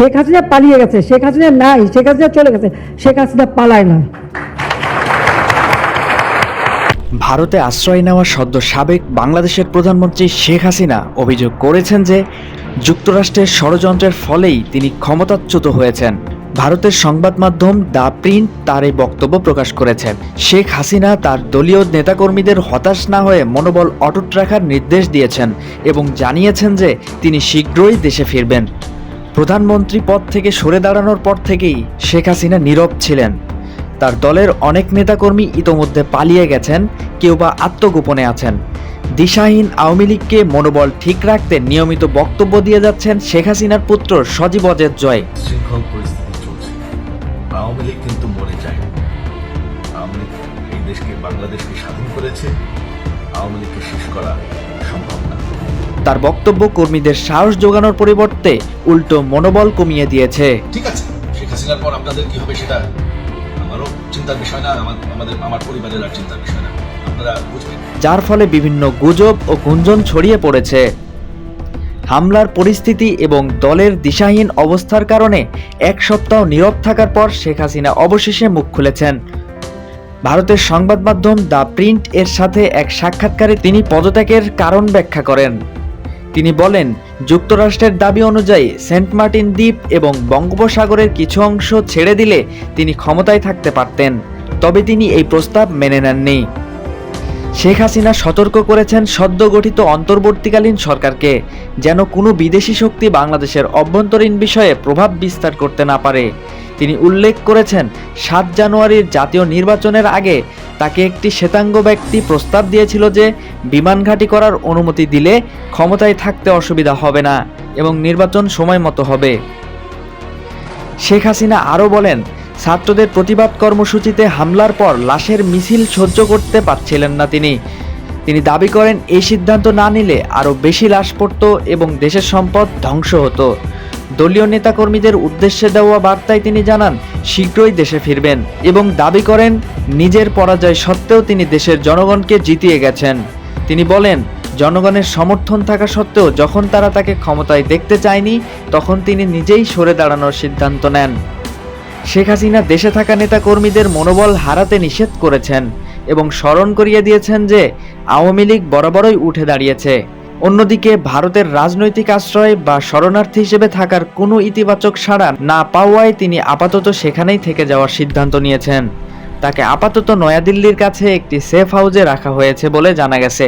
শেখ হাসিনা পালিয়ে গেছে, শেখ হাসিনা নাই, শেখ হাসিনা চলে গেছে, শেখ হাসিনা পালায় না। ভারতে আশ্রয় নেওয়া সদ্য সাবেক বাংলাদেশের প্রধানমন্ত্রী শেখ হাসিনা অভিযোগ করেছেন যে, যুক্তরাষ্ট্রের ষড়যন্ত্রের ফলেই তিনি ক্ষমতাচ্যুত হয়েছেন। ভারতের সংবাদ মাধ্যম দ্য প্রিন্ট তার এই বক্তব্য প্রকাশ করেছেন শেখ হাসিনা তার দলীয় নেতাকর্মীদের হতাশ না হয়ে মনোবল অটুট রাখার নির্দেশ দিয়েছেন এবং জানিয়েছেন যে, তিনি শীঘ্রই দেশে ফিরবেন। প্রধানমন্ত্রী পদ থেকে সরে দাঁড়ানোর পর থেকেই শেখ হাসিনা নীরব ছিলেন। তার দলের অনেক নেতাকর্মী ইতোমধ্যে পালিয়ে গেছেন, কেউ বা আত্মগোপনে আছেন। দিশাহীন আওয়ামী লীগকে মনোবল ঠিক রাখতে নিয়মিত বক্তব্য দিয়ে যাচ্ছেন শেখ হাসিনার পুত্র সজীব অজের জয়। আওয়ামী লীগ কিন্তু মরে যায়। আওয়ামী লীগ এই দেশকে, বাংলাদেশকে স্বাধীন করেছে। আওয়ামী লীগকে শেষ করা সম্ভব না। তার বক্তব্য কর্মীদের সাহস যোগানোর পরিবর্তে উল্টো মনোবল কমিয়ে দিয়েছে। ঠিক আছে শেখ হাসিনার পর আপনাদের কি হবে সেটা আমারও চিন্তার বিষয় না আমাদের আমার পরিবারের আর চিন্তার বিষয় না আপনারা বুঝবেন। যার ফলে বিভিন্ন গুজব ও গুঞ্জন ছড়িয়ে পড়েছে। হামলার পরিস্থিতি এবং দলের দিশাহীন অবস্থার কারণে এক সপ্তাহ নীরব থাকার পর শেখ হাসিনা অবশেষে মুখ খুলেছেন। ভারতের সংবাদ মাধ্যম দ্য প্রিন্ট এর সাথে এক সাক্ষাৎকারে তিনি পদত্যাগের কারণ ব্যাখ্যা করেন। তিনি বলেন, যুক্তরাষ্ট্রের দাবি অনুযায়ী সেন্ট মার্টিন দ্বীপ এবং বঙ্গোপসাগরের কিছু অংশ ছেড়ে দিলে তিনি ক্ষমতায় থাকতে পারতেন, তবে তিনি এই প্রস্তাব মেনে নেননি। শেখ হাসিনা সতর্ক করেছেন সদ্য গঠিত অন্তর্বর্তীকালীন সরকারকে, যেন কোনো বিদেশি শক্তি বাংলাদেশের অভ্যন্তরীণ বিষয়ে প্রভাব বিস্তার করতে না পারে। তিনি উল্লেখ করেছেন, সাত জানুয়ারির জাতীয় নির্বাচনের আগে তাকে একটি শ্বেতাঙ্গ ব্যক্তি প্রস্তাব দিয়েছিল যে বিমান ঘাঁটি করার অনুমতি দিলে ক্ষমতায় থাকতে অসুবিধা হবে না এবং নির্বাচন সময় মতো হবে। শেখ হাসিনা আরও বলেন, ছাত্রদের প্রতিবাদ কর্মসূচিতে হামলার পর লাশের মিছিল সহ্য করতে পারছিলেন না তিনি। তিনি দাবি করেন, এই সিদ্ধান্ত না নিলে আরও বেশি লাশ পড়ত এবং দেশের সম্পদ ধ্বংস হতো। দলীয় নেতাকর্মীদের উদ্দেশ্যে দেওয়া বার্তায় তিনি জানান, শীঘ্রই দেশে ফিরবেন এবং দাবি করেন, নিজের পরাজয় সত্ত্বেও তিনি দেশের জনগণকে জিতিয়ে গেছেন। তিনি বলেন, জনগণের সমর্থন থাকা সত্ত্বেও যখন তারা তাকে ক্ষমতায় দেখতে চায়নি, তখন তিনি নিজেই সরে দাঁড়ানোর সিদ্ধান্ত নেন। শেখ হাসিনা দেশে থাকা নেতাকর্মীদের মনোবল হারাতে নিষেধ করেছেন। এবং স্মরণ করিয়ে দিয়েছেন যে আওয়ামী লীগ বরাবরই উঠে দাঁড়িয়েছে। অন্যদিকে ভারতের রাজনৈতিক আশ্রয় বা শরণার্থী হিসেবে থাকার কোনো ইতিবাচক সাড়া না পাওয়ায় তিনি আপাতত সেখানেই থেকে যাওয়ার সিদ্ধান্ত নিয়েছেন। তাকে আপাতত নয়াদিল্লির কাছে একটি সেফ হাউজে রাখা হয়েছে বলে জানা গেছে।